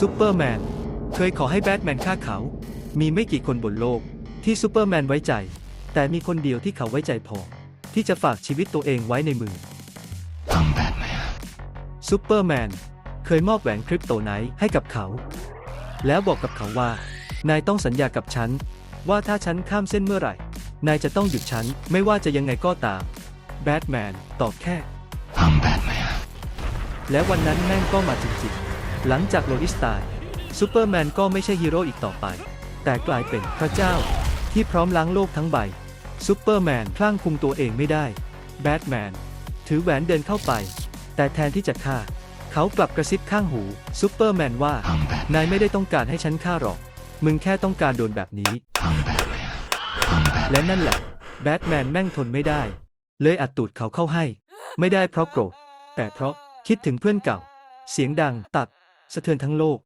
ซูเปอร์แมน เคยขอให้แบทแมนฆ่าเขา มีไม่กี่คนบนโลกที่ซูเปอร์แมนไว้ใจ แต่มีคนเดียวที่เขาไว้ใจพอ ที่จะฝากชีวิตตัวเองไว้ในมือ I'm Batman. ซูเปอร์แมน เคยมอบแหวนคริปโตไนท์ให้กับเขา แล้วบอกกับเขาว่า นายต้องสัญญากับฉัน ว่าถ้าฉันข้ามเส้นเมื่อไหร่ นายจะต้องหยุดฉัน ไม่ว่าจะยังไงก็ตาม แบทแมนตอบแค่ I'm Batman. และวันนั้นแม่งก็มาจริงๆ หลังจากโลอิสตายซูเปอร์แมนก็ไม่ใช่ฮีโร่อีกต่อไป แต่กลายเป็นพระเจ้า ที่พร้อมล้างโลกทั้งใบซูเปอร์แมนพลั่งคุมตัวเองไม่ได้ แบทแมน ถือแหวนเดินเข้าไป แต่แทนที่จะฆ่า เขากลับกระซิบข้างหูซูเปอร์แมนว่า I'm Batman. นายไม่ได้ต้องการให้ฉันฆ่าหรอก มึงแค่ต้องการโดนแบบนี้ I'm Batman. I'm Batman. และนั่นแหละ แบทแมนแม่งทนไม่ได้ เลยอัดตูดเขาเข้าให้ ไม่ได้เพราะโกรธแต่เพราะคิดถึงเพื่อนเก่า เสียงดังตัด สะเทือนทั้งโลก